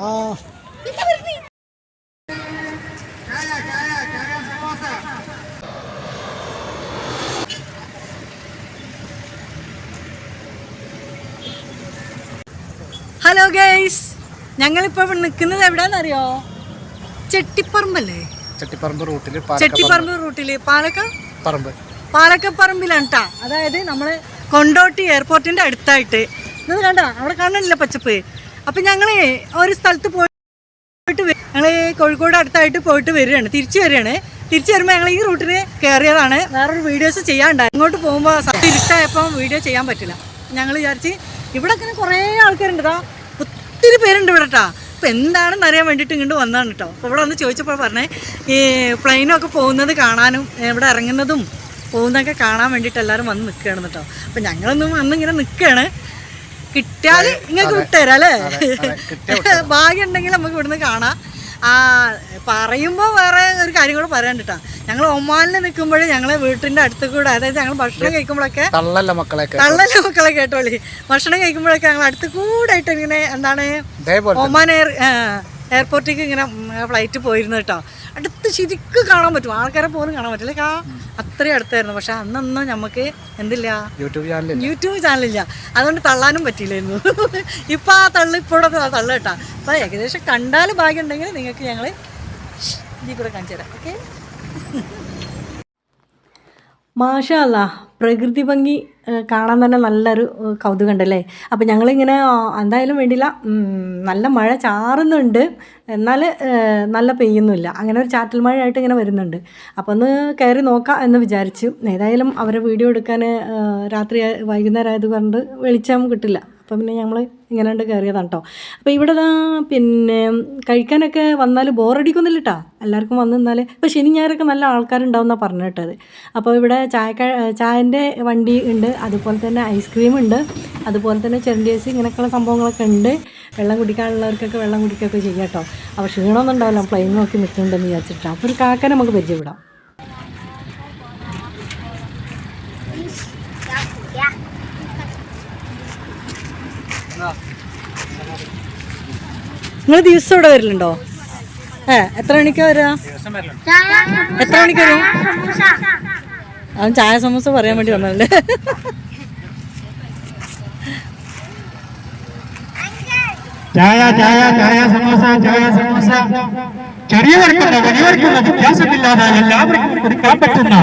Hello guys ഞങ്ങളിപ്പോ നിൽക്കുന്നത് എവിടെയാണെന്നറിയോ ചെട്ടിപ്പറമ്പല്ലേ? ചെട്ടിപ്പറമ്പ് റൂട്ടിൽ ചെട്ടിപ്പറമ്പ് റൂട്ടിൽ പാലക്ക പറമ്പ്. പാലക്കപ്പറമ്പിലാണ് കേട്ടാ അതായത് നമ്മൾ കൊണ്ടോട്ടി എയർപോർട്ടിന്റെ അടുത്തായിട്ട്. ഇത് കണ്ട അവിടെ കാണണില്ല പച്ചപ്പ്. അപ്പൊ ഞങ്ങൾ ഒരു സ്ഥലത്ത് പോയിട്ട് ഞങ്ങൾ കോഴിക്കോട് അടുത്തായിട്ട് പോയിട്ട് വരികയാണ്. തിരിച്ചു വരികയാണ്. തിരിച്ചു വരുമ്പോൾ ഞങ്ങൾ ഈ റൂട്ടിന് കയറിയതാണ് വേറൊരു വീഡിയോസ് ചെയ്യാണ്ടായി ഇങ്ങോട്ട് പോകുമ്പോൾ ഇരുട്ടായപ്പോൾ വീഡിയോ ചെയ്യാൻ പറ്റില്ല. ഞങ്ങൾ വിചാരിച്ച് ഇവിടെ അങ്ങനെ കുറേ ആൾക്കാരുണ്ട് ഒത്തിരി പേരുണ്ട് ഇവിടെ കേട്ടോ അപ്പോൾ എന്താണെന്ന് അറിയാൻ വേണ്ടിയിട്ട് ഇങ്ങോട്ട് വന്നതാണ് കേട്ടോ അപ്പോൾ ഇവിടെ വന്ന് ചോദിച്ചപ്പോൾ പറഞ്ഞേ ഈ പ്ലെയിനൊക്കെ പോകുന്നത് കാണാനും ഇവിടെ ഇറങ്ങുന്നതും പോകുന്നതൊക്കെ കാണാൻ വേണ്ടിയിട്ട് എല്ലാവരും വന്ന് നിൽക്കുകയാണ് കേട്ടോ അപ്പം ഞങ്ങളൊന്നും വന്ന് ഇങ്ങനെ നിൽക്കുകയാണ് കിട്ടിയാൽ നിങ്ങൾക്ക് വിട്ടുതരാം അല്ലേ? ഭാഗ്യം ഉണ്ടെങ്കിൽ നമുക്ക് ഇവിടുന്ന് കാണാം. ആ പറയുമ്പോൾ വേറെ ഒരു കാര്യം കൂടെ പറയാണ്ടിട്ടാ ഞങ്ങൾ ഒമാനിൽ നിൽക്കുമ്പോഴേ ഞങ്ങളെ വീട്ടിന്റെ അടുത്ത് കൂടെ അതായത് ഞങ്ങൾ ഭക്ഷണം കഴിക്കുമ്പോഴൊക്കെ തള്ളല്ല മക്കളെ തള്ളല്ല മക്കളെ കേട്ടോളി. ഭക്ഷണം കഴിക്കുമ്പോഴൊക്കെ ഞങ്ങൾ അടുത്ത് കൂടെ ആയിട്ട് ഇങ്ങനെ എന്താണ് ഒമാൻ എയർ എയർപോർട്ടിലേക്ക് ഇങ്ങനെ ഫ്ലൈറ്റ് പോയിരുന്നു കേട്ടോ. അടുത്ത് ശരിക്കും കാണാൻ പറ്റും. ആൾക്കാരെ പോലും കാണാൻ പറ്റില്ല. കാ അത്രയും അടുത്തായിരുന്നു. പക്ഷെ അന്നൊന്നും നമുക്ക് എന്തില്ല? യൂട്യൂബ് ചാനൽ യൂട്യൂബ് ചാനലില്ല. അതുകൊണ്ട് തള്ളാനും പറ്റിയില്ലായിരുന്നു. ഇപ്പം ആ തള്ളി ഇപ്പോഴത്തെ തള്ളു കേട്ടാ. അപ്പം ഏകദേശം കണ്ടാൽ ഭാഗ്യം ഉണ്ടെങ്കിൽ നിങ്ങൾക്ക് ഞങ്ങൾ ഇതിൽ കൂടെ കാണിച്ചു തരാം. ഓക്കെ മാഷല്ല പ്രകൃതി ഭംഗി കാണാൻ തന്നെ നല്ലൊരു കൗതുകം കൗതുകമുണ്ടല്ലേ? അപ്പോൾ ഞങ്ങളിങ്ങനെ എന്തായാലും വേണ്ടില്ല നല്ല മഴ ചാറുന്നുണ്ട്. എന്നാൽ നല്ല പെയ്യുന്നില്ല അങ്ങനെ ഒരു ചാറ്റൽ മഴയായിട്ട് ഇങ്ങനെ വരുന്നുണ്ട്. അപ്പോൾ ഒന്ന് കയറി നോക്കാം എന്ന് വിചാരിച്ചു. ഏതായാലും അവരെ വീഡിയോ എടുക്കാൻ രാത്രി വൈകുന്നേരം ആയത് കൊണ്ട് വെളിച്ചം കിട്ടില്ല. അപ്പം പിന്നെ ഞങ്ങൾ ഇങ്ങനെ ഉണ്ട് കയറിയതാണ് കേട്ടോ അപ്പോൾ ഇവിടെ പിന്നെ കഴിക്കാനൊക്കെ വന്നാൽ ബോറടിക്കുന്നില്ല കേട്ടോ എല്ലാവർക്കും വന്നു നിന്നാൽ ഇപ്പോൾ ശനി ഞായറൊക്കെ നല്ല ആൾക്കാരുണ്ടാവുമെന്നാണ് പറഞ്ഞു കേട്ടത്. അപ്പോൾ ഇവിടെ ചായ ചായന്റെ വണ്ടി ഉണ്ട്. അതുപോലെ തന്നെ ഐസ്ക്രീം ഉണ്ട്. അതുപോലെ തന്നെ ചെറിയ ഇങ്ങനെയൊക്കെയുള്ള സംഭവങ്ങളൊക്കെ ഉണ്ട്. വെള്ളം കുടിക്കാനുള്ളവർക്കൊക്കെ വെള്ളം കുടിക്കുകയൊക്കെ ചെയ്യാം കേട്ടോ അപ്പോൾ ക്ഷീണമൊന്നും ഉണ്ടാവില്ല. പ്ലെയിൻ നോക്കി നിൽക്കുന്നുണ്ടെന്ന് വിചാരിച്ചിട്ടാണ് അപ്പോൾ ഒരു കാക്കനെ നമുക്ക് പരിചയപ്പെടാം. നിങ്ങൾ ദിവസം ഇവിടെ വരലുണ്ടോ? ഏ എത്ര മണിക്കാ വരാ? എത്ര മണിക്ക് വരും? ചായ സമൂസ പറയാൻ വേണ്ടി വന്നല്ലേ ചായ ചായ ചായ സമോസ ചായ സമോസ. ചെറിയവർക്കുള്ള വലിയവർക്കുള്ള വ്യത്യാസമില്ലാതെ എല്ലാവർക്കും കൊടുക്കാൻ പറ്റുന്ന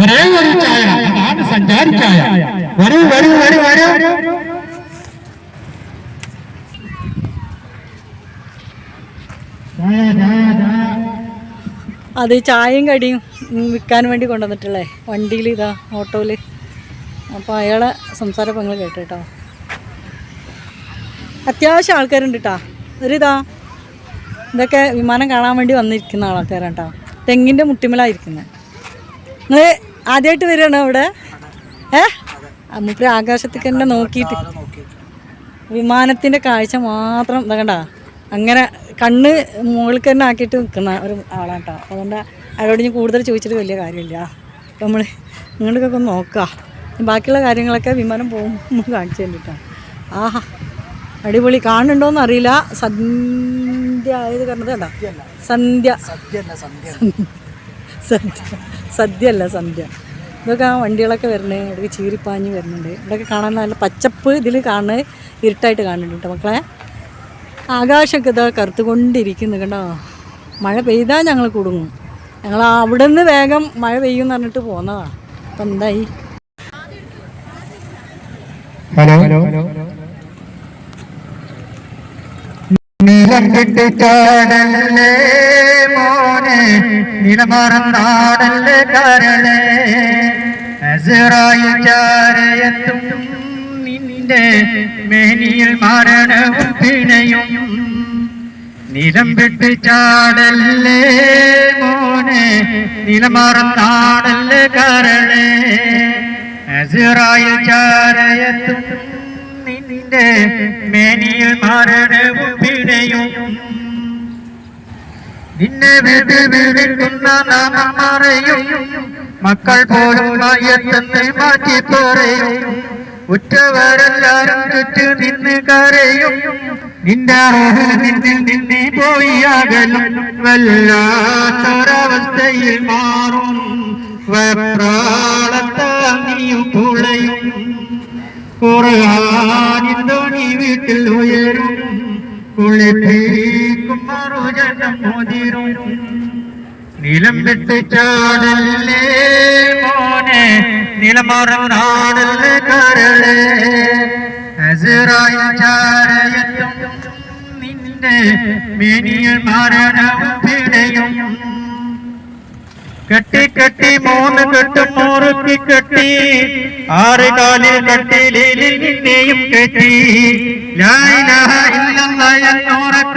ഒരേ ഒരു ചായ. അതാണ് സഞ്ചാരി ചായ. വരൂ വരൂ വരൂ വരൂ ചായ ചായ ചായ അത് ചായയും കടിയും വിൽക്കാൻ വേണ്ടി കൊണ്ടുവന്നിട്ടുള്ളേ വണ്ടിയിൽ ഇതാ ഓട്ടോയിൽ. അപ്പോൾ അയാളെ സംസാരം പങ്ങൾ കേട്ടോ കേട്ടോ. അത്യാവശ്യം ആൾക്കാരുണ്ട് കേട്ടോ ഒരിതാ ഇതൊക്കെ വിമാനം കാണാൻ വേണ്ടി വന്നിരിക്കുന്ന ആൾക്കാരാണ് കേട്ടോ തെങ്ങിന്റെ മുട്ടിമലായിരിക്കുന്നത് നിങ്ങൾ ആദ്യമായിട്ട് വരികയാണോ അവിടെ? ഏ? മുപ്പര് ആകാശത്തേക്ക് തന്നെ നോക്കിയിട്ട്. വിമാനത്തിന്റെ കാഴ്ച മാത്രം ഇതാ കണ്ട. അങ്ങനെ കണ്ണ് മുകളിൽ തന്നെ ആക്കിയിട്ട് നിൽക്കുന്ന ഒരു ആളാണ് കേട്ടോ അതുകൊണ്ട് അവരോട് ഞാൻ കൂടുതൽ ചോദിച്ചിട്ട് വലിയ കാര്യമില്ല. നമ്മൾ നിങ്ങൾക്കൊക്കെ ഒന്ന് നോക്കാം. ബാക്കിയുള്ള കാര്യങ്ങളൊക്കെ വിമാനം പോകുമ്പോൾ കാണിച്ചു തന്നിട്ടാണ് ആഹാ അടിപൊളി. കാണുന്നുണ്ടോയെന്ന് അറിയില്ല. സന്ധ്യ ആയത് കണ്ടത് കേട്ടോ സന്ധ്യ. സദ്യ സദ്യ അല്ല സന്ധ്യ. ഇതൊക്കെ ആ വണ്ടികളൊക്കെ വരുന്നത് ഇവിടേക്ക് ചീരിപ്പാഞ്ഞ് വരുന്നുണ്ട്. ഇവിടെയൊക്കെ കാണാൻ നല്ല പച്ചപ്പ് ഇതിൽ കാണുന്നത് ഇരുട്ടായിട്ട് കാണുന്നുണ്ട് കേട്ടോ മക്കളെ. ആകാശമൊക്കെ ഇതാ കറുത്തുകൊണ്ടിരിക്കുന്നു കണ്ടോ? മഴ പെയ്താൽ ഞങ്ങൾ കുടുങ്ങും. ഞങ്ങൾ അവിടെ നിന്ന് വേഗം മഴ പെയ്യും എന്ന് പറഞ്ഞിട്ട് പോന്നതാ. അപ്പം എന്തായി? ഹലോ? നീലം കെട്ടിച്ചാടല്ലേ മോനെ നിലമറന്നാടല്ലേ കരളേ അസറായി ചാരയെത്തും നിന്റെ മേനിയിൽ മരണവും പിണയും നിലം വിട്ട് ചാടല്ലേ മോനെ? നിലമറന്നാടല്ലേ കരളേ? അസുറായി ചാരയത്തും നിന്റെ മേനിയിൽ മരണവും പിണയും നിന്നെ വിട്ട് വിളിക്കുന്ന നാമം മറയും. മക്കൾ പോലും മാറ്റി പറയും. ഉറ്റവരെല്ലാരും ചുറ്റു നിന്ന് കരയും. നിന്റെ നിന്നിൽ നിന്ന് പോയി അകലും. വല്ലാത്തൊരവസ്ഥയിൽ മാറും. തുളയും. ഖുർആനിന്തോണി വീട്ടിൽ ഉയരും. നിലം വിട്ട് ചാടല്ലേ മോനെ? നിലമറന്നാടല്ലേ കരളേ അസറായി ചാരയത്തും നിന്റെ മേനിയിൽ മരണവും പിടയും. കെട്ടി കെട്ടി മൂന്ന് കെട്ടും മുറുക്കി കെട്ടി ആറ് കാലിൽ കട്ടിലിൽ നിന്നെയും കെട്ടി. ഇല്ലല്ലാ എന്നോറൊക്കെ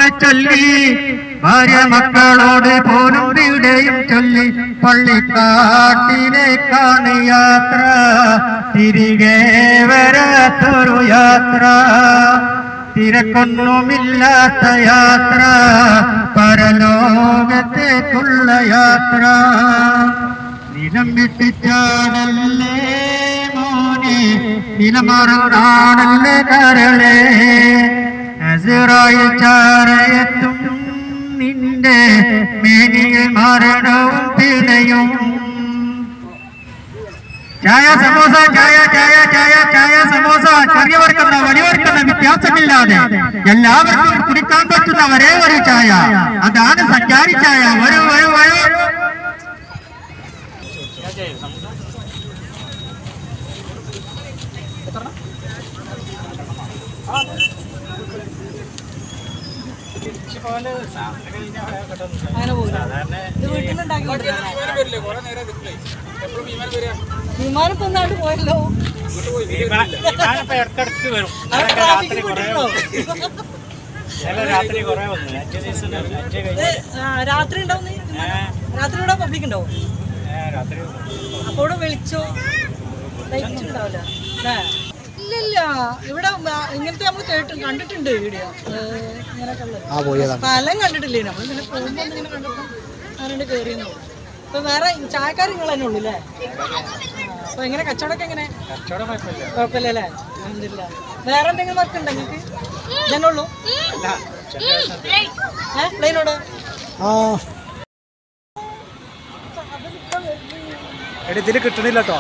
ചൊല്ലി. ഭാര്യ മക്കളോട് പോലും ഇവിടെയും ചൊല്ലി പള്ളിക്കാട്ടിലേക്കാണ് യാത്ര. തിരികെ വരാത്തൊരു യാത്ര. തിരക്കൊന്നുമില്ലാത്ത യാത്ര. പരലോകത്തേക്കുള്ള യാത്ര. നിലം വിട്ടിച്ചാടല്ലേ മോനെ? നിലമറാണല്ലേ കരളേ? അസുറായി ചാറയത്തും നിന്റെ മേനിയിൽ മരണവും പിണയും ചായ സമോസ ചായ ചായ ചായ ചായ സമോസ. ചെറിയവർക്കെന്ന വലിയവർക്കെന്ന വ്യത്യാസമില്ലാതെ എല്ലാവർക്കും കുടിക്കാൻ പറ്റുന്ന ഒരേ ഒരു ചായ. അതാണ് സഞ്ചാരി ചായ. വരൂ വരൂ വരൂ അങ്ങനെ പോകില്ല ഇത് വീട്ടിൽ നിന്ന് ഉണ്ടാക്കി കൊടുത്തതാ. വിമാനം ഇപ്പൊ ഒന്നാണ്ട് പോയല്ലോ. പെട്ടിട്ടുണ്ടോ? ഇത്, ആ, രാത്രി ഉണ്ടാവും? രാത്രി ഇവിടെ പബ്ലിക് ഉണ്ടാവും അപ്പൊ ഇവിടെ വിളിച്ചോ? ലൈറ്റ് ഉണ്ടാവില്ല? ഇല്ലില്ല. ഇവിടെ ഇങ്ങനത്തെ നമ്മൾ കേട്ട് കണ്ടിട്ടുണ്ട് വീഡിയോ ഇങ്ങനെ ആ പോയതാണ് സ്ഥലം കണ്ടിട്ടില്ലേ? നമ്മൾ ഇങ്ങനെ പോകുമ്പോൾ ഇങ്ങനെ കണ്ടപ്പോൾ ആരുടെ കയറിയെന്നു അപ്പൊ വേറെ ചായക്കാർ നിങ്ങൾ തന്നെ ഉള്ളു അല്ലേ അപ്പൊ എങ്ങനെ കച്ചവടമൊക്കെ എങ്ങനെ? കുഴപ്പമില്ല. അല്ലേ അൽഹംദുലില്ലാ. വേറെ എന്തെങ്കിലും വർക്ക് ഉണ്ടോ നിങ്ങൾക്ക്? ഇതന്നെ ഉള്ളൂ? ഏഹ് പ്ലെയിനോട് ആ. എടി ഇതിൽ കിട്ടണില്ല കേട്ടോ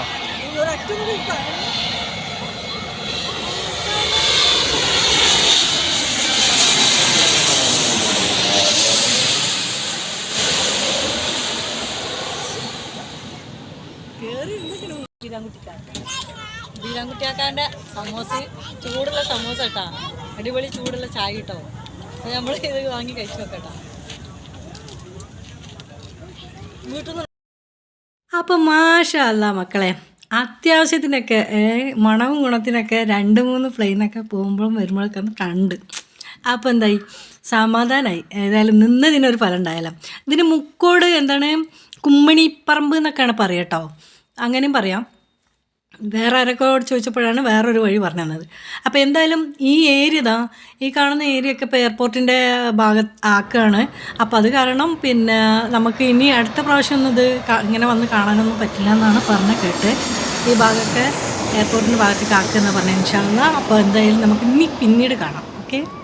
ബീരാൻകുട്ടിയാക്കാന്റെ സമോസ ചൂടുള്ള സമോസ കേട്ടാ അടിപൊളി ചൂടുള്ള ചായ കിട്ടോ അപ്പോൾ നമ്മൾ ഇത് വാങ്ങി കഴിച്ചു നോക്കട്ടോ അപ്പം മാഷല്ല മക്കളെ അത്യാവശ്യത്തിനൊക്കെ മണവും ഗുണത്തിനൊക്കെ രണ്ട് മൂന്ന് പ്ലെയിനൊക്കെ പോകുമ്പോഴും വരുമ്പോഴൊക്കെ ഒന്ന് കണ്ട്. അപ്പോൾ എന്തായി? സമാധാനമായി ഏതായാലും നിന്നതിനൊരു ഫലം ഉണ്ടായാലും ഇതിന് മുക്കോട് എന്താണ്? കുമ്മണിപ്പറമ്പ് എന്നൊക്കെയാണ് പറയാം കേട്ടോ അങ്ങനെയും പറയാം. വേറെ ആരൊക്കെയോട് ചോദിച്ചപ്പോഴാണ് വേറൊരു വഴി പറഞ്ഞു തന്നത്. അപ്പോൾ എന്തായാലും ഈ ഏരിയ ഇതാ ഈ കാണുന്ന ഏരിയ ഒക്കെ ഇപ്പോൾ എയർപോർട്ടിന്റെ ഭാഗത്ത് ആക്കുകയാണ് അപ്പോൾ അത് കാരണം പിന്നെ നമുക്ക് ഇനി അടുത്ത പ്രാവശ്യം ഒന്നും ഇത് ഇങ്ങനെ വന്ന് കാണാനൊന്നും പറ്റില്ല എന്നാണ് പറഞ്ഞ കേട്ട് ഈ ഭാഗമൊക്കെ എയർപോർട്ടിന്റെ ഭാഗത്തേക്ക് ആക്കുക എന്ന് പറഞ്ഞു ഇൻഷാല്ല അപ്പോൾ എന്തായാലും നമുക്ക് ഇനി പിന്നീട് കാണാം. ഓക്കെ?